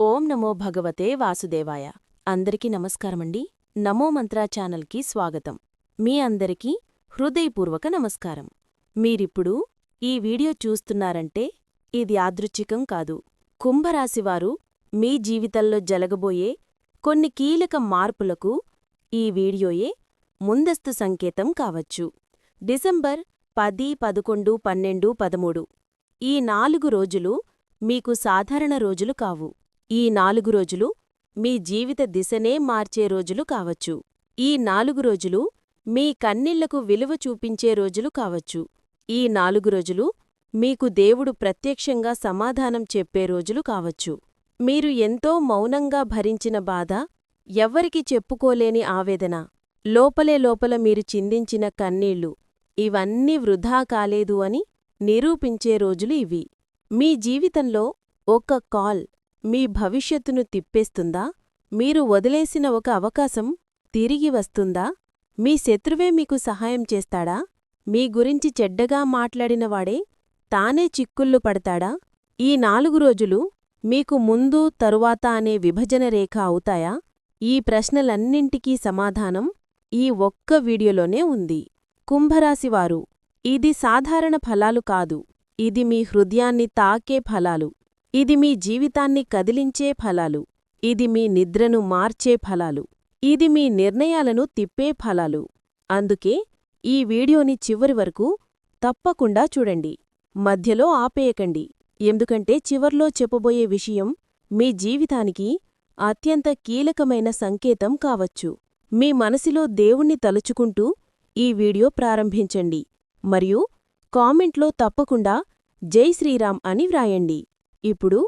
ఓం నమో భగవతే వాసుదేవాయ. అందరికీ నమస్కారమండి. నమో మంత్రా ఛానల్కి స్వాగతం. మీ అందరికీ హృదయపూర్వక నమస్కారం. మీరిప్పుడు ఈ వీడియో చూస్తున్నారంటే ఇది యాదృచ్ఛికం కాదు. కుంభరాశివారు మీ జీవితంలో జరగబోయే కొన్ని కీలక మార్పులకు ఈ వీడియోయే ముందస్తు సంకేతం కావచ్చు. డిసెంబర్ పది పదకొండు పన్నెండు పదమూడు ఈ నాలుగు రోజులు మీకు సాధారణ రోజులు కావు. ఈ నాలుగు రోజులు మీ జీవిత దిశనే మార్చే రోజులు కావచ్చు. ఈ నాలుగు రోజులు మీ కన్నీళ్ళకు విలువ చూపించే రోజులు కావచ్చు. ఈ నాలుగు రోజులు మీకు దేవుడు ప్రత్యక్షంగా సమాధానం చెప్పే రోజులు కావచ్చు. మీరు ఎంతో మౌనంగా భరించిన బాధ ఎవ్వరికి చెప్పుకోలేని ఆవేదన. లోపలే లోపల మీరు చిందించిన కన్నీళ్ళు ఇవన్నీ వృధా కాలేదు అని నిరూపించే రోజులు ఇవి. మీ జీవితంలో ఒక్క కాల్ మీ భవిష్యత్తును తిప్పేస్తుందా? మీరు వదిలేసిన ఒక అవకాశం తిరిగి వస్తుందా? మీ శత్రువే మీకు సహాయం చేస్తాడా? మీ గురించి చెడ్డగా మాట్లాడినవాడే తానే చిక్కుళ్ళు పడతాడా? ఈ నాలుగు రోజులు మీకు ముందు తరువాత అనే విభజన రేఖ అవుతాయా? ఈ ప్రశ్నలన్నింటికీ సమాధానం ఈ ఒక్క వీడియోలోనే ఉంది. కుంభరాశివారు ఇది సాధారణ ఫలాలు కాదు. ఇది మీ హృదయాన్ని తాకే ఫలాలు. ఇది మీ జీవితాన్ని కదిలించే ఫలాలు. ఇది మీ నిద్రను మార్చే ఫలాలు. ఇది మీ నిర్ణయాలను తిప్పే ఫలాలు. అందుకే ఈ వీడియోని చివరి వరకు తప్పకుండా చూడండి. మధ్యలో ఆపేయకండి. ఎందుకంటే చివర్లో చెప్పబోయే విషయం మీ జీవితానికి అత్యంత కీలకమైన సంకేతం కావచ్చు. మీ మనసిలో దేవుణ్ణి తలుచుకుంటూ ఈ వీడియో ప్రారంభించండి. మరియు కామెంట్లో తప్పకుండా జై శ్రీరామ్ అని వ్రాయండి. ఇప్పుడు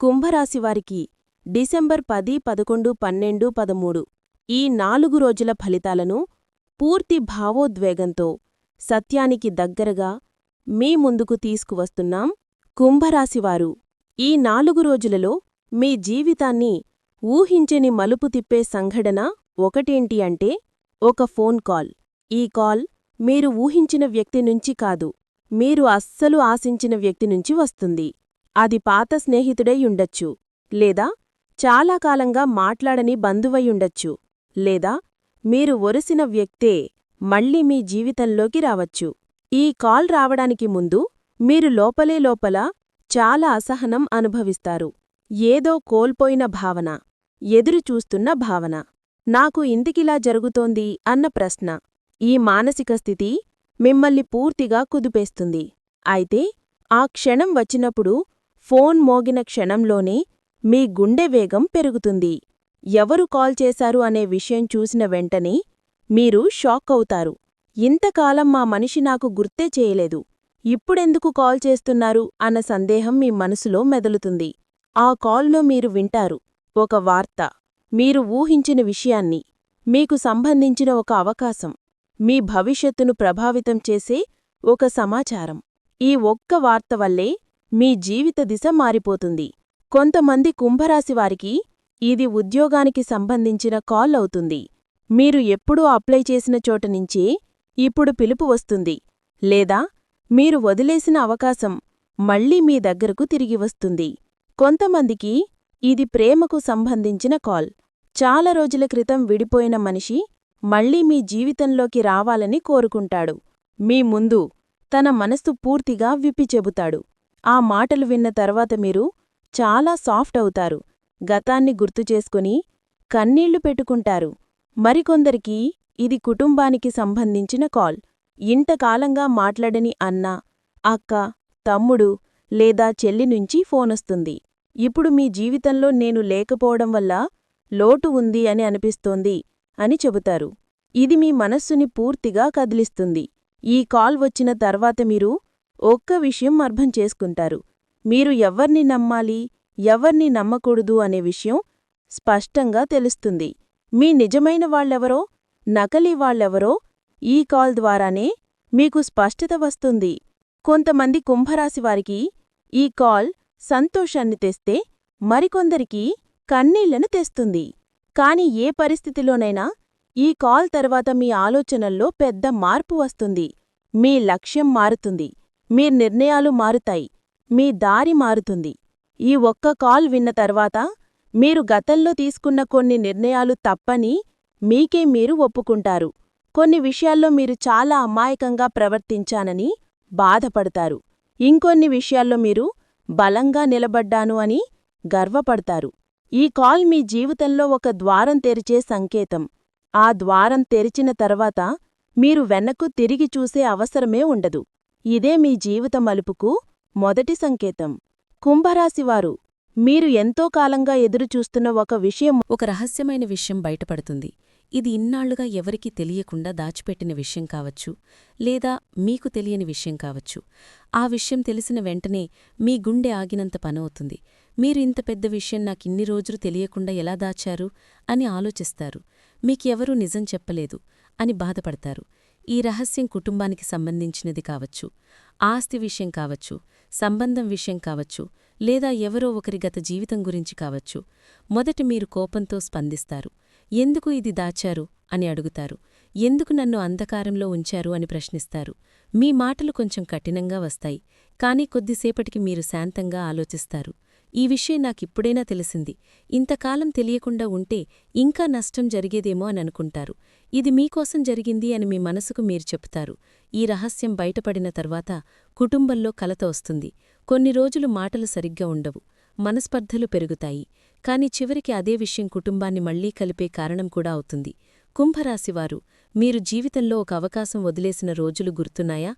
కుంభరాశివారికి డిసెంబర్ పది పదకొండు పన్నెండు పదమూడు ఈ నాలుగు రోజుల ఫలితాలను పూర్తి భావోద్వేగంతో సత్యానికి దగ్గరగా మీ ముందుకు తీసుకువస్తున్నాం కుంభరాశివారు. ఈ నాలుగు రోజులలో మీ జీవితాన్ని ఊహించని మలుపు తిప్పే సంఘటన ఒకటేంటి అంటే ఒక ఫోన్ కాల్. ఈ కాల్ మీరు ఊహించిన వ్యక్తి నుంచి కాదు మీరు అస్సలు ఆశించిన వ్యక్తి నుంచి వస్తుంది. అది పాత స్నేహితుడైయుండొచ్చు లేదా చాలా కాలంగా మాట్లాడని బంధువయ్యుండొచ్చు లేదా మీరు ఒరిసిన వ్యక్తే మళ్ళీ మీ జీవితంలోకి రావచ్చు. ఈ కాల్ రావడానికి ముందు మీరు లోపలే లోపల చాలా అసహనం అనుభవిస్తారు. ఏదో కోల్పోయిన భావన ఎదురుచూస్తున్న భావన. నాకు ఇంటికిలా జరుగుతోంది అన్న ప్రశ్న. ఈ మానసిక స్థితి మిమ్మల్ని పూర్తిగా కుదిపేస్తుంది. అయితే ఆ క్షణం వచ్చినప్పుడు ఫోన్ మోగిన క్షణంలోనే మీ గుండె వేగం పెరుగుతుంది. ఎవరు కాల్ చేశారు అనే విషయం చూసిన వెంటనే మీరు షాక్ అవుతారు. ఇంతకాలం మా మనిషి నాకు గుర్తే చేయలేదు. ఇప్పుడెందుకు కాల్ చేస్తున్నారు అన్న సందేహం మీ మనసులో మెదలుతుంది. ఆ కాల్లో మీరు వింటారు. ఒక వార్త. మీరు ఊహించిన విషయాన్ని. మీకు సంబంధించిన ఒక అవకాశం. మీ భవిష్యత్తును ప్రభావితం చేసే ఒక సమాచారం. ఈ ఒక్క వార్త వల్లే మీ జీవిత దిశ మారిపోతుంది. కొంతమంది కుంభరాశివారికి ఇది ఉద్యోగానికి సంబంధించిన కాల్ అవుతుంది. మీరు ఎప్పుడూ అప్లై చేసిన చోట నుంచే ఇప్పుడు పిలుపు వస్తుంది. లేదా మీరు వదిలేసిన అవకాశం మళ్ళీ మీ దగ్గరకు తిరిగి వస్తుంది. కొంతమందికి ఇది ప్రేమకు సంబంధించిన కాల్. చాలా రోజుల క్రితం విడిపోయిన మనిషి మళ్ళీ మీ జీవితంలోకి రావాలని కోరుకుంటాడు. మీ ముందు తన మనస్సు పూర్తిగా విప్పి చెబుతాడు. ఆ మాటలు విన్న తర్వాత మీరు చాలా సాఫ్ట్ అవుతారు. గతాన్ని గుర్తుచేసుకుని కన్నీళ్ళు పెట్టుకుంటారు. మరికొందరికి ఇది కుటుంబానికి సంబంధించిన కాల్. ఇంతకాలంగా మాట్లాడని అన్న అక్క తమ్ముడు లేదా చెల్లి నుంచి ఫోనొస్తుంది ఇప్పుడు మీ జీవితంలో నేను లేకపోవడం వల్ల లోటు ఉంది అని అనిపిస్తోంది అని చెబుతారు. ఇది మీ మనస్సుని పూర్తిగా కదిలిస్తుంది. ఈ కాల్ వచ్చిన తర్వాత మీరు ఒక్క విషయం అర్థం చేసుకుంటారు. మీరు ఎవర్ని నమ్మాలి ఎవర్ని నమ్మకూడదు అనే విషయం స్పష్టంగా తెలుస్తుంది. మీ నిజమైన వాళ్ళెవరో నకలీ వాళ్ళెవరో ఈ కాల్ ద్వారానే మీకు స్పష్టత వస్తుంది. కొంతమంది కుంభరాశివారికి ఈ కాల్ సంతోషాన్ని తెస్తే మరికొందరికి కన్నీళ్ళను తెస్తుంది. కాని ఏ పరిస్థితిలోనైనా ఈ కాల్ తర్వాత మీ ఆలోచనల్లో పెద్ద మార్పు వస్తుంది. మీ లక్ష్యం మారుతుంది. మీ నిర్ణయాలు మారుతాయి. మీ దారి మారుతుంది. ఈ ఒక్క కాల్ విన్న తర్వాత మీరు గతంలో తీసుకున్న కొన్ని నిర్ణయాలు తప్పని మీకే మీరు ఒప్పుకుంటారు. కొన్ని విషయాల్లో మీరు చాలా అమాయకంగా ప్రవర్తించానని బాధపడతారు. ఇంకొన్ని విషయాల్లో మీరు బలంగా నిలబడ్డాను అని గర్వపడతారు. ఈ కాల్ మీ జీవితంలో ఒక ద్వారం తెరిచే సంకేతం. ఆ ద్వారం తెరిచిన తర్వాత మీరు వెనక్కు తిరిగి చూసే అవసరమే ఉండదు. ఇదే మీ జీవిత మలుపుకు మొదటి సంకేతం. కుంభరాశివారు మీరు ఎంతో కాలంగా ఎదురుచూస్తున్న ఒక విషయం ఒక రహస్యమైన విషయం బయటపడుతుంది. ఇది ఇన్నాళ్ళుగా ఎవరికీ తెలియకుండా దాచిపెట్టిన విషయం కావచ్చు లేదా మీకు తెలియని విషయం కావచ్చు. ఆ విషయం తెలిసిన వెంటనే మీ గుండె ఆగినంత పనవుతుంది మీరు ఇంత పెద్ద విషయం నాకిన్ని రోజులు తెలియకుండా ఎలా దాచారు అని ఆలోచిస్తారు. మీకెవరూ నిజం చెప్పలేదు అని బాధపడతారు. ఈ రహస్యం కుటుంబానికి సంబంధించినది కావచ్చు ఆస్తి విషయం కావచ్చు సంబంధం విషయం కావచ్చు లేదా ఎవరో ఒకరి గత జీవితం గురించి కావచ్చు. మొదట మీరు కోపంతో స్పందిస్తారు. ఎందుకు ఇది దాచారు? అని అడుగుతారు. ఎందుకు నన్ను అంధకారంలో ఉంచారు? అని ప్రశ్నిస్తారు. మీ మాటలు కొంచెం కఠినంగా వస్తాయి కానీ కొద్దిసేపటికి మీరు శాంతంగా ఆలోచిస్తారు. ఈ విషయం నాకిప్పుడైనా తెలిసింది. ఇంతకాలం తెలియకుండా ఉంటే ఇంకా నష్టం జరిగేదేమో అని అనుకుంటారు. ఇది మీకోసం జరిగింది అని మీ మనసుకు మీరు చెప్తారు. ఈ రహస్యం బయటపడిన తర్వాత కుటుంబంలో కలత వస్తుంది. కొన్ని రోజులు మాటలు సరిగ్గా ఉండవు. మనస్పర్ధలు పెరుగుతాయి. కాని చివరికి అదే విషయం కుటుంబాన్ని మళ్ళీ కలిపే కారణం కూడా అవుతుంది. కుంభరాశివారు మీరు జీవితంలో ఒక అవకాశం వదిలేసిన రోజులు గుర్తున్నాయా?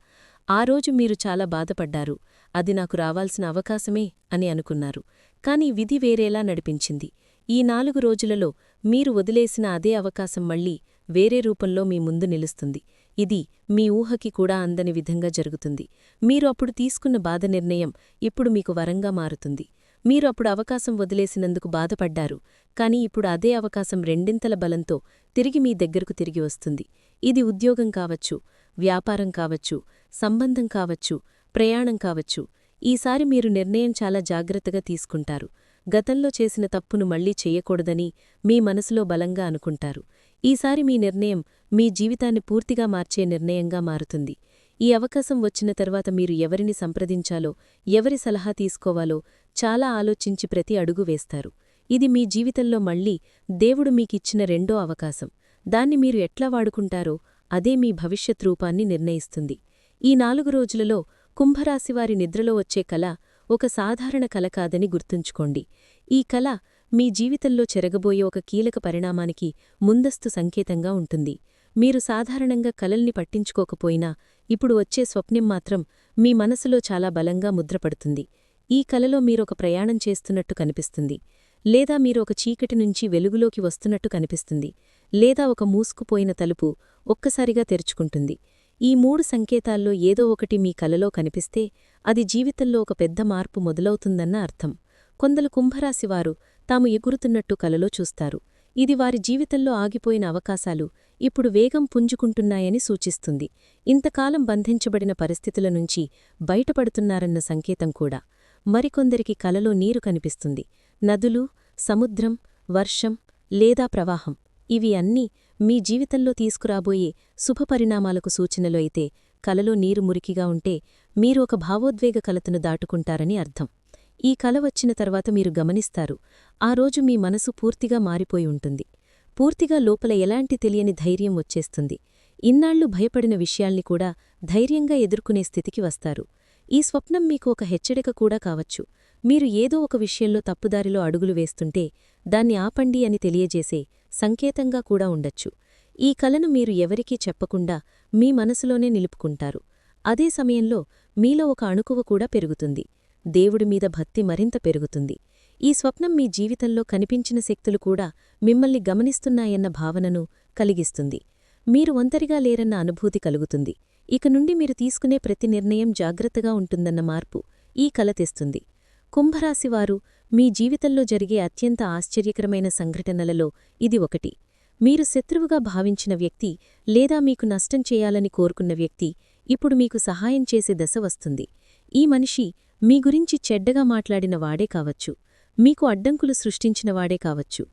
ఆ రోజు మీరు చాలా బాధపడ్డారు. అది నాకు రావాల్సిన అవకాశమే అని అనుకున్నారు. కాని విధి వేరేలా నడిపించింది. ఈ నాలుగు రోజులలో మీరు వదిలేసిన అదే అవకాశం మళ్ళీ వేరే రూపంలో మీ ముందు నిలుస్తుంది. ఇది మీ ఊహకి కూడా అందని విధంగా జరుగుతుంది. మీరు అప్పుడు తీసుకున్న బాధ నిర్ణయం ఇప్పుడు మీకు వరంగా మారుతుంది. మీరు అప్పుడు అవకాశం వదిలేసినందుకు బాధపడ్డారు. కాని ఇప్పుడు అదే అవకాశం రెండింతల బలంతో తిరిగి మీ దగ్గరకు తిరిగి వస్తుంది. ఇది ఉద్యోగం కావచ్చు. వ్యాపారం కావచ్చు సంబంధం కావచ్చు ప్రయాణం కావచ్చు ఈసారి మీరు నిర్ణయం చాలా జాగ్రత్తగా తీసుకుంటారు. గతంలో చేసిన తప్పును మళ్ళీ చెయ్యకూడదని మీ మనసులో బలంగా అనుకుంటారు. ఈసారి మీ నిర్ణయం మీ జీవితాన్ని పూర్తిగా మార్చే నిర్ణయంగా మారుతుంది. ఈ అవకాశం వచ్చిన తర్వాత మీరు ఎవరిని సంప్రదించాలో ఎవరి సలహా తీసుకోవాలో చాలా ఆలోచించి ప్రతి అడుగు వేస్తారు. ఇది మీ జీవితంలో మళ్ళీ దేవుడు మీకిచ్చిన రెండో అవకాశం. దాన్ని మీరు ఎట్లా వాడుకుంటారో అదే మీ భవిష్యత్ రూపాన్ని నిర్ణయిస్తుంది. ఈ నాలుగు రోజులలో కుంభరాశివారి నిద్రలో వచ్చే కల ఒక సాధారణ కల కాదని గుర్తుంచుకోండి. ఈ కల మీ జీవితంలో చెరగబోయే ఒక కీలక పరిణామానికి ముందస్తు సంకేతంగా ఉంటుంది. మీరు సాధారణంగా కలల్ని పట్టించుకోకపోయినా ఇప్పుడు వచ్చే స్వప్నం మాత్రం మీ మనసులో చాలా బలంగా ముద్రపడుతుంది. ఈ కలలో మీరొక ప్రయాణం చేస్తున్నట్టు కనిపిస్తుంది. లేదా మీరు ఒక చీకటి నుంచి వెలుగులోకి వస్తున్నట్టు కనిపిస్తుంది లేదా ఒక మూసుకుపోయిన తలుపు ఒక్కసారిగా తెరుచుకుంటుంది. ఈ మూడు సంకేతాల్లో ఏదో ఒకటి మీ కలలో కనిపిస్తే అది జీవితంలో ఒక పెద్ద మార్పు మొదలవుతుందన్న అర్థం. కొందరు కుంభరాశివారు తాము ఎగురుతున్నట్టు కలలో చూస్తారు. ఇది వారి జీవితంలో ఆగిపోయిన అవకాశాలు ఇప్పుడు వేగం పుంజుకుంటున్నాయని సూచిస్తుంది. ఇంతకాలం బంధించబడిన పరిస్థితుల నుంచి బయటపడుతున్నారన్న సంకేతం కూడా. మరికొందరికి కలలో నీరు కనిపిస్తుంది. నదులు సముద్రం వర్షం లేదా ప్రవాహం ఇవి అన్నీ మీ జీవితంలో తీసుకురాబోయే శుభపరిణామాలకు సూచనలు అయితే కలలో నీరు మురికిగా ఉంటే మీరు ఒక భావోద్వేగ కలతను దాటుకుంటారని అర్థం. ఈ కల వచ్చిన తర్వాత మీరు గమనిస్తారు ఆ రోజు మీ మనసు పూర్తిగా మారిపోయి ఉంటుంది. పూర్తిగా లోపల ఎలాంటి తెలియని ధైర్యం వచ్చేస్తుంది? ఇన్నాళ్ళు భయపడిన విషయాల్ని కూడా ధైర్యంగా ఎదుర్కొనే స్థితికి వస్తారు. ఈ స్వప్నం మీకు ఒక హెచ్చరిక కూడా కావచ్చు. మీరు ఏదో ఒక విషయంలో తప్పుదారిలో అడుగులు వేస్తుంటే దాన్ని ఆపండి అని తెలియజేసే సంకేతంగా కూడా ఉండొచ్చు. ఈ కలను మీరు ఎవరికీ చెప్పకుండా మీ మనసులోనే నిలుపుకుంటారు. అదే సమయంలో మీలో ఒక అణుకువ కూడా పెరుగుతుంది. దేవుడి మీద భక్తి మరింత పెరుగుతుంది. ఈ స్వప్నం మీ జీవితంలో కనిపించిన శక్తులు కూడా మిమ్మల్ని గమనిస్తున్నాయన్న భావనను కలిగిస్తుంది. మీరు ఒంటరిగా లేరన్న అనుభూతి కలుగుతుంది. ఇక నుండి మీరు తీసుకునే ప్రతి నిర్ణయం జాగ్రత్తగా ఉంటుందన్న మార్పు ఈ కల తెస్తుంది. కుంభరాశివారు మీ జీవితంలో జరిగే అత్యంత ఆశ్చర్యకరమైన సంఘటనలలో ఇది ఒకటి. మీరు శత్రువుగా భావించిన వ్యక్తి లేదా మీకు నష్టం చేయాలని కోరుకున్న వ్యక్తి ఇప్పుడు మీకు సహాయం చేసే దశ వస్తుంది. ఈ మనిషి మీ గురించి చెడ్డగా మాట్లాడిన వాడే కావచ్చు. మీకు అడ్డంకులు సృష్టించినవాడే కావచ్చు.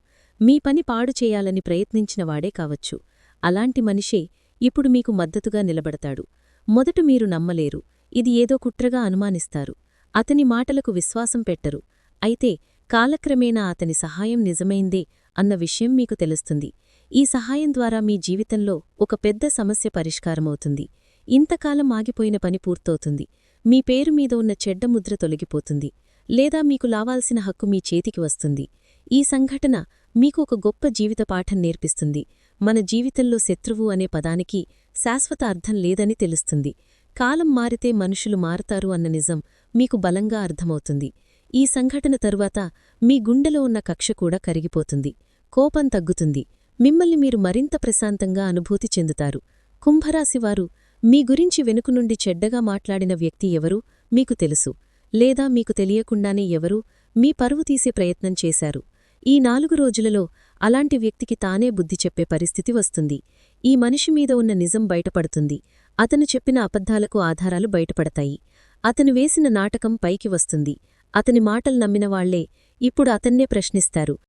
మీ పని పాడు చేయాలని ప్రయత్నించిన వాడే కావచ్చు. అలాంటి మనిషే ఇప్పుడు మీకు మద్దతుగా నిలబడతాడు. మొదట మీరు నమ్మలేరు. ఇది ఏదో కుట్రగా అనుమానిస్తారు. అతని మాటలకు విశ్వాసం పెట్టరు. అయితే కాలక్రమేణా అతని సహాయం నిజమైందే అన్న విషయం మీకు తెలుస్తుంది. ఈ సహాయం ద్వారా మీ జీవితంలో ఒక పెద్ద సమస్య పరిష్కారమవుతుంది. ఇంతకాలం ఆగిపోయిన పని పూర్తవుతుంది. మీ పేరు మీద ఉన్న చెడ్డ ముద్ర తొలగిపోతుంది. లేదా మీకు లావాల్సిన హక్కు మీ చేతికి వస్తుంది. ఈ సంఘటన మీకు ఒక గొప్ప జీవిత పాఠం నేర్పిస్తుంది. మన జీవితంలో శత్రువు అనే పదానికి శాశ్వత అర్థం లేదని తెలుస్తుంది. కాలం మారితే మనుషులు మారతారు అన్న నిజం మీకు బలంగా అర్థమవుతుంది. ఈ సంఘటన తరువాత మీ గుండెలో ఉన్న కక్ష కూడా కరిగిపోతుంది. కోపం తగ్గుతుంది. మిమ్మల్ని మీరు మరింత ప్రశాంతంగా అనుభూతి చెందుతారు. కుంభరాశివారు మీ గురించి వెనుక నుండి చెడ్డగా మాట్లాడిన వ్యక్తి ఎవరు మీకు తెలుసు. లేదా మీకు తెలియకుండానే ఎవరు మీ పరువు తీసే ప్రయత్నం చేశారు. ఈ నాలుగు రోజులలో అలాంటి వ్యక్తికి తానే బుద్ధి చెప్పే పరిస్థితి వస్తుంది. ఈ మనిషి మీద ఉన్న నిజం బయటపడుతుంది. అతను చెప్పిన అబద్ధాలకు ఆధారాలు బయటపడతాయి. అతను వేసిన నాటకం పైకి వస్తుంది. అతని మాటలు నమ్మినవాళ్ళే ఇప్పుడు అతన్నే ప్రశ్నిస్తారు.